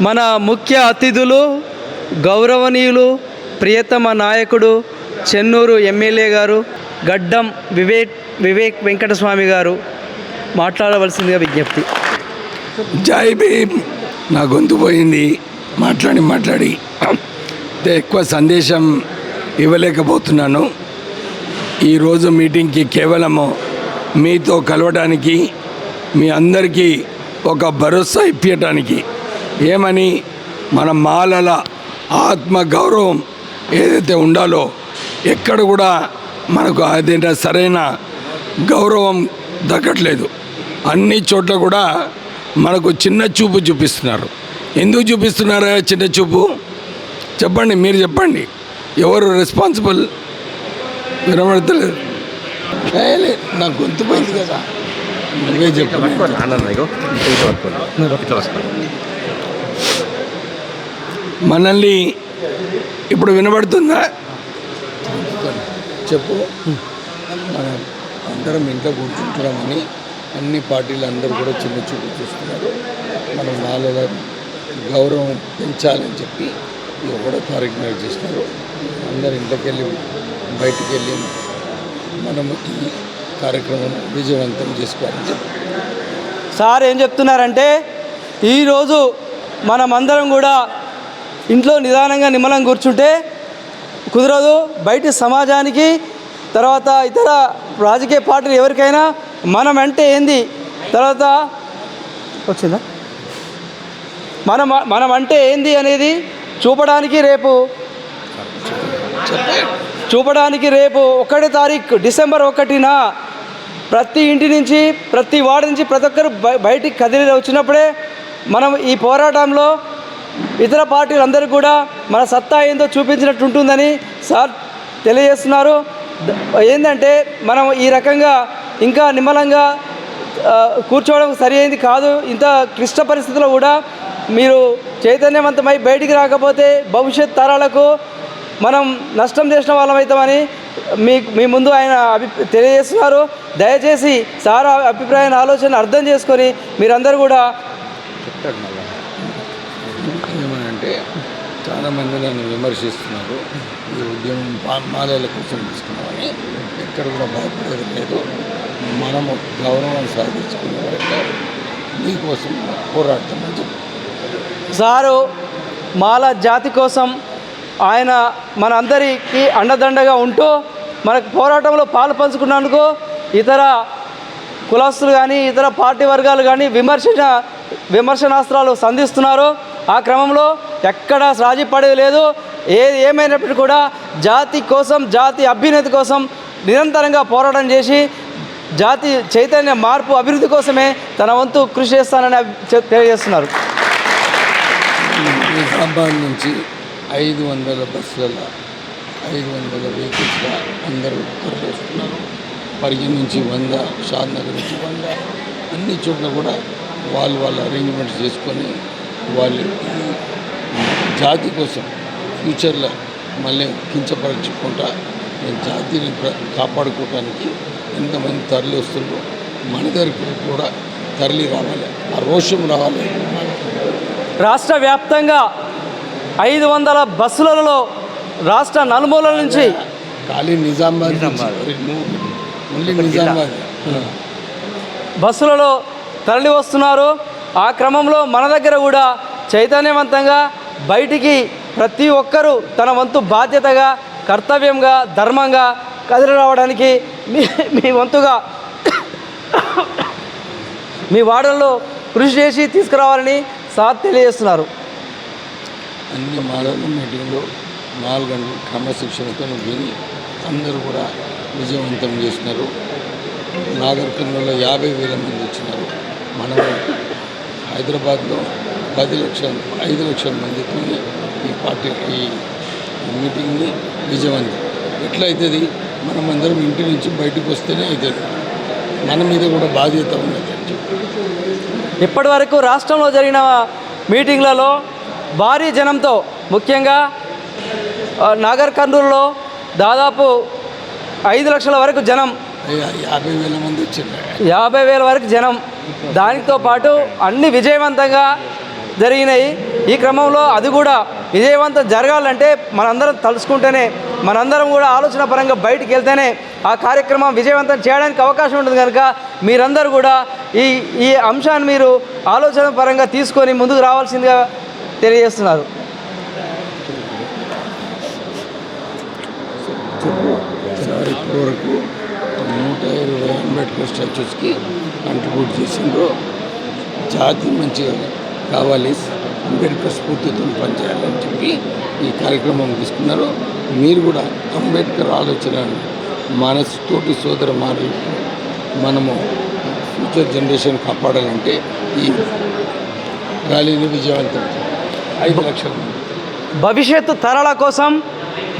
మన ముఖ్య అతిథులు గౌరవనీయులు ప్రియతమ నాయకుడు చెన్నూరు ఎమ్మెల్యే గారు గడ్డం వివేక్ వివేక్ వెంకటస్వామి గారు మాట్లాడవలసిందిగా విజ్ఞప్తి. జాయ్ భీమ్. నా గొంతు పోయింది. మాట్లాడి మాట్లాడి. ఎక్కువ సందేశం ఇవ్వలేకపోతున్నాను. ఈరోజు మీటింగ్కి కేవలము మీతో కలవడానికి మీ అందరికీ ఒక భరోసా ఇప్పించడానికి ఏమని మన మాలల ఆత్మ గౌరవం ఏదైతే ఉండాలో ఎక్కడ కూడా మనకు అదేంట సరైన గౌరవం దక్కట్లేదు. అన్ని చోట్ల కూడా మనకు చిన్న చూపు చూపిస్తున్నారు. ఎందుకు చూపిస్తున్నారా చిన్న చూపు? చెప్పండి మీరు చెప్పండి. ఎవరు రెస్పాన్సిబుల్? వినబడతలేదు. నా గొంతు పోయింది కదా. నువ్వే చెప్పు. మనల్ని ఇప్పుడు వినబడుతుందా? చెప్పు. మనం అందరం ఇంట్లో కూర్చుంటున్నామని అన్ని పార్టీలు అందరూ కూడా చిన్న చూపు చూస్తున్నారు. మనం నాలుగు గౌరవం పెంచాలని చెప్పి ఈ ఒకటో తారీఖు నాడు చేసినారు అందరు ఇంట్లోకి వెళ్ళి బయటికి వెళ్ళి మనము ఈ కార్యక్రమం విజయవంతం చేసుకోవాలని చెప్పి. సార్ ఏం చెప్తున్నారంటే ఈరోజు మనమందరం కూడా ఇంట్లో నిదానంగా నిమ్మలం కూర్చుంటే కుదరదు. బయట సమాజానికి తర్వాత ఇతర రాజకీయ పార్టీలు ఎవరికైనా మనం అంటే ఏంది? తర్వాత వచ్చిందా? మనం మనం అంటే ఏంది అనేది చూపడానికి రేపు చూపడానికి రేపు ఒకటి తారీఖు డిసెంబర్ ఒకటిన ప్రతి ఇంటి నుంచి ప్రతి వార్డు నుంచి ప్రతి ఒక్కరు బయటికి కదిలి వచ్చినప్పుడే మనం ఈ పోరాటంలో ఇతర పార్టీలందరూ కూడా మన సత్తా ఏందో చూపించినట్టు ఉంటుందని సార్ తెలియజేస్తున్నారు. ఏంటంటే మనం ఈ రకంగా ఇంకా నిమ్మలంగా కూర్చోవడం సరి అయింది కాదు. ఇంత క్లిష్ట పరిస్థితుల్లో కూడా మీరు చైతన్యవంతమై బయటికి రాకపోతే భవిష్యత్ తరాలకు మనం నష్టం చేసిన వాళ్ళం అవుతామని మీ మీ ముందు ఆయన అభి తెలియజేస్తున్నారు. దయచేసి సార్ అభిప్రాయాన్ని ఆలోచన అర్థం చేసుకొని మీరందరూ కూడా ఏమనంటే చాలామంది నన్ను విమర్శిస్తున్నారు. ఈ ఉద్యమం పా- కోసం తీసుకున్నామని. ఎక్కడ కూడా భయపడేది లేదు. మనము గౌరవం సాధించుకునే వరకు మీకోసం పోరాడతామని సారు మాల జాతి కోసం ఆయన మన అందరికీ అండదండగా ఉంటూ మనకు పోరాటంలో పాలు పంచుకున్నందుకు ఇతర కులస్తులు కానీ ఇతర పార్టీ వర్గాలు కానీ విమర్శన విమర్శనాస్త్రాలు సంధిస్తున్నారు. ఆ క్రమంలో ఎక్కడ రాజీ పడేది లేదు. ఏది ఏమైనప్పటికీ కూడా జాతి కోసం జాతి అభ్యున్నతి కోసం నిరంతరంగా పోరాటం చేసి జాతి చైతన్య మార్పు అభివృద్ధి కోసమే తన వంతు కృషి చేస్తానని తెలియజేస్తున్నారు. నిజామాబాద్ నుంచి ఐదు వందల బస్సుల ఐదు వందల వెహికల్స్లో అందరూ తరలిస్తున్నారు పరిగి నుంచి వంద షాద్నగర్ నుంచి వంద అన్ని చోట్ల కూడా వాళ్ళు వాళ్ళ అరేంజ్మెంట్స్ చేసుకొని వాళ్ళు ఈ జాతి కోసం ఫ్యూచర్లో మళ్ళీ కించపరచుకుంటా ఈ జాతిని కాపాడుకోవడానికి ఎంతమంది తరలి వస్తుందో మన దగ్గరికి కూడా తరలి రావాలి. ఆ రోషం రావాలి. రాష్ట్ర వ్యాప్తంగా ఐదు వందల బస్సులలో రాష్ట్ర నలుమూలల నుంచి ఖాళీ నిజామాబాద్ ఓన్లీ నిజామాబాద్. బస్సులలో తరలి వస్తున్నారు. ఆ క్రమంలో మన దగ్గర కూడా చైతన్యవంతంగా బయటికి ప్రతి ఒక్కరూ తన వంతు బాధ్యతగా కర్తవ్యంగా ధర్మంగా కదిలి రావడానికి మీ మీ వంతుగా మీ వాడల్లో కృషి చేసి తీసుకురావాలని సార్ తెలియజేస్తున్నారు. అన్ని మాలల మీటింగ్లో నాలుగు క్రమశిక్షణతో విని అందరూ కూడా విజయవంతం చేసినారు. నాగరికంలో యాభై వేల మంది వచ్చినారు. మనం హైదరాబాద్లో పది లక్షల ఐదు లక్షల మందితో ఈ పార్టీ ఈ మీటింగ్ని విజయవంతం ఎట్లయితుంది? మనం అందరం ఇంటి నుంచి బయటకు వస్తేనే అవుతుంది మన మీద కూడా బాధ్యత ఉన్నది ఇప్పటి వరకు రాష్ట్రంలో జరిగిన మీటింగ్లలో భారీ జనంతో ముఖ్యంగా నాగర్ కర్నూలులో దాదాపు ఐదు లక్షల వరకు జనం యాభై వేల మంది వచ్చిండ్రు యాభై వేల వరకు జనం దానితో పాటు అన్ని విజయవంతంగా జరిగినాయి. ఈ క్రమంలో అది కూడా విజయవంతం జరగాలంటే మనందరం తలుచుకుంటేనే మనందరం కూడా ఆలోచన పరంగా బయటికి వెళ్తేనే ఆ కార్యక్రమం విజయవంతం చేయడానికి అవకాశం ఉంటుంది కనుక మీరందరూ కూడా ఈ ఈ అంశాన్ని మీరు ఆలోచన పరంగా తీసుకొని ముందుకు రావాల్సిందిగా తెలియజేస్తున్నారు. ఇప్పటివరకు నూట ఇరవై అంబేద్కర్ స్టాచ్యూస్కి కంట్రిబ్యూట్ చేసిండ్రు జాతి మంచిగా కావాలి అంబేద్కర్ స్ఫూర్తితో పనిచేయాలని చెప్పి ఈ కార్యక్రమం తీసుకున్నారు. మీరు కూడా అంబేద్కర్ ఆలోచనను మనసుతోటి సోదర మారి మనము ఫ్యూచర్ జనరేషన్ కాపాడాలంటే ఈ ర్యాలీని విజయవంతం ఐదు లక్షల భవిష్యత్తు తరాల కోసం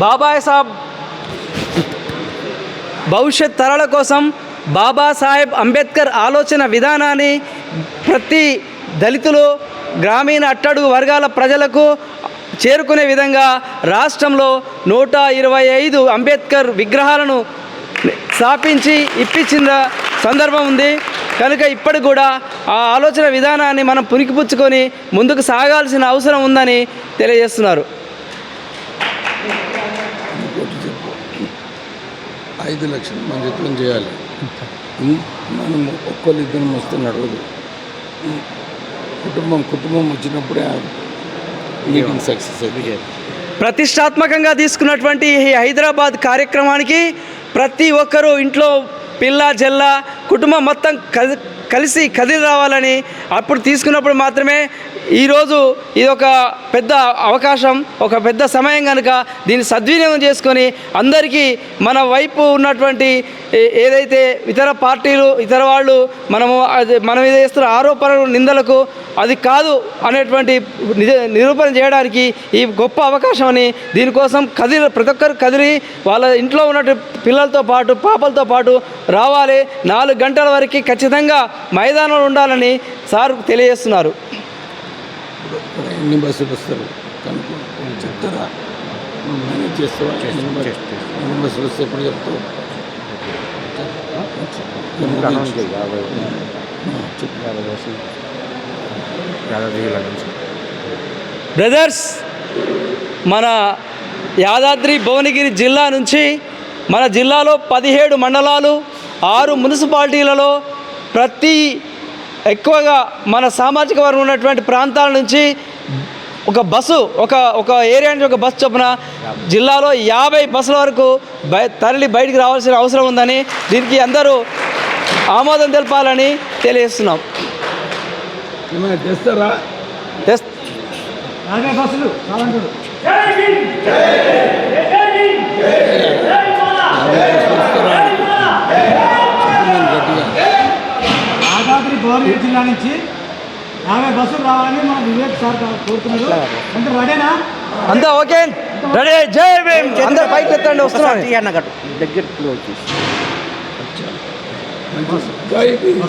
బాబాయ్ సాబ్ భవిష్యత్ తరాల కోసం బాబాసాహెబ్ అంబేద్కర్ ఆలోచన విధానాన్ని ప్రతి దళితులు గ్రామీణ అట్టడుగు వర్గాల ప్రజలకు చేరుకునే విధంగా రాష్ట్రంలో నూట ఇరవై ఐదు అంబేద్కర్ విగ్రహాలను స్థాపించి ఇప్పించిన సందర్భం ఉంది. కనుక ఇప్పటికి కూడా ఆ ఆలోచన విధానాన్ని మనం పునికిపుచ్చుకొని ముందుకు సాగాల్సిన అవసరం ఉందని తెలియజేస్తున్నారు. ఐదు లక్షల చేయాలి. మనం ఒక్కరు ఇద్దరం వస్తే నడవదు? కుటుంబం కుటుంబం వచ్చినప్పుడే మీటింగ్ సక్సెస్ అవుతుంది. ప్రతిష్టాత్మకంగా తీసుకున్నటువంటి ఈ హైదరాబాద్ కార్యక్రమానికి ప్రతి ఒక్కరూ ఇంట్లో పిల్ల జల్ల కుటుంబం మొత్తం కలి కలిసి కదిలి రావాలని అప్పుడు తీసుకున్నప్పుడు మాత్రమే ఈరోజు ఇది ఒక పెద్ద అవకాశం ఒక పెద్ద సమయం కనుక దీన్ని సద్వినియోగం చేసుకొని అందరికీ మన వైపు ఉన్నటువంటి ఏదైతే ఇతర పార్టీలు ఇతర వాళ్ళు మనము అది మనం ఏదో చేస్తున్న ఆరోపణలు నిందలకు అది కాదు అనేటువంటి నిరూపణ చేయడానికి ఈ గొప్ప అవకాశం అని దీనికోసం కదిలి ప్రతి ఒక్కరు కదిలి వాళ్ళ ఇంట్లో ఉన్నటువంటి పిల్లలతో పాటు పాపలతో పాటు రావాలి. నాలుగు గంటల వరకు ఖచ్చితంగా మైదానంలో ఉండాలని సార్ తెలియజేస్తున్నారు. ఇక్కడ ఎన్ని బస్సులు వస్తారు? కనుక్కో చెప్తారా? మేనేజ్ చేస్తావా? ఎన్ని బస్సు- ఎన్ని బస్సులు వస్తే ఎప్పుడు చెప్తావు? చెప్పు. బ్రదర్స్ మన యాదాద్రి భువనగిరి జిల్లా నుంచి మన జిల్లాలో పదిహేడు మండలాలు ఆరు మున్సిపాలిటీలలో ప్రతి ఎక్కువగా మన సామాజిక వర్గం ఉన్నటువంటి ప్రాంతాల నుంచి ఒక బస్సు ఒక ఒక ఏరియా నుంచి ఒక బస్సు చొప్పున జిల్లాలో యాభై బస్సుల వరకు బయ తరలి బయటికి రావాల్సిన అవసరం ఉందని దీనికి అందరూ ఆమోదం తెలపాలని తెలియజేస్తున్నాం ఏమైనా భువనగిరి జిల్లా నుంచి యాభై బస్సులు రావాలని మన వివేక్ సార్ కోరుతున్నారు. అంటే రెడీనా? అంతా ఓకే? రెడీ? జై భీమ్! అందరు పైకి ఎత్తండి వస్తున్నాం మంచి జై భీమ్.